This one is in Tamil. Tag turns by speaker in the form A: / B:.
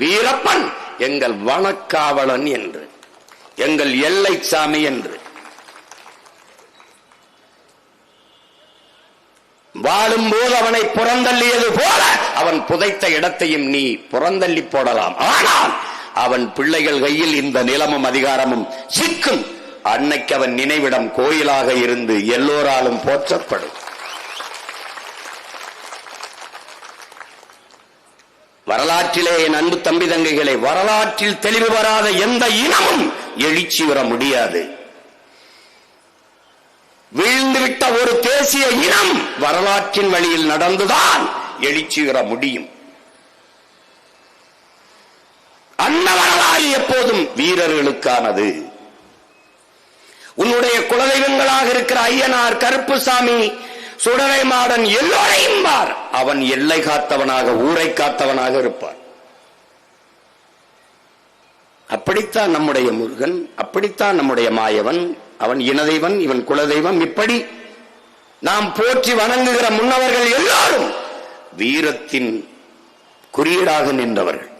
A: வீரப்பன் எங்கள் வனக்காவலன் என்று எங்கள் எல்லை சாமி என்று. வாழும்போது அவனை புறந்தள்ளியது போல அவன் புதைத்த இடத்தையும் நீ புறந்தள்ளி போடலாம். ஆனால் அவன் பிள்ளைகள் கையில் இந்த நிலமும் அதிகாரமும் சிக்கும். அன்னைக்கு அவன் நினைவிடம் கோயிலாக இருந்து எல்லோராலும் போற்றப்படும். வரலாற்றிலே என் அன்பு தம்பி தங்கைகளை வரலாற்றில் தெளிவு வராத எந்த இனமும் எழுச்சி வர முடியாது. வீழ்ந்துவிட்ட ஒரு தேசிய இனம் வரலாற்றின் வழியில் நடந்துதான் எழுச்சி வர முடியும். அன்ன வரலாறு எப்போதும் வீரர்களுக்கானது. உன்னுடைய குலதெய்வங்களாக இருக்கிற ஐயனார் கருப்புசாமி சுடரை மாடன் எல்லோரையும் பார். அவன் எல்லை காத்தவனாக ஊரை காத்தவனாக இருப்பான். அப்படித்தான் நம்முடைய முருகன் அப்படித்தான் நம்முடைய மாயவன் அவன் இனதெய்வன் இவன் குலதெய்வம் இப்படி நாம் போற்றி வணங்குகிற முன்னவர்கள் எல்லாரும் வீரத்தின் குறியீடாக நின்றவர்கள்.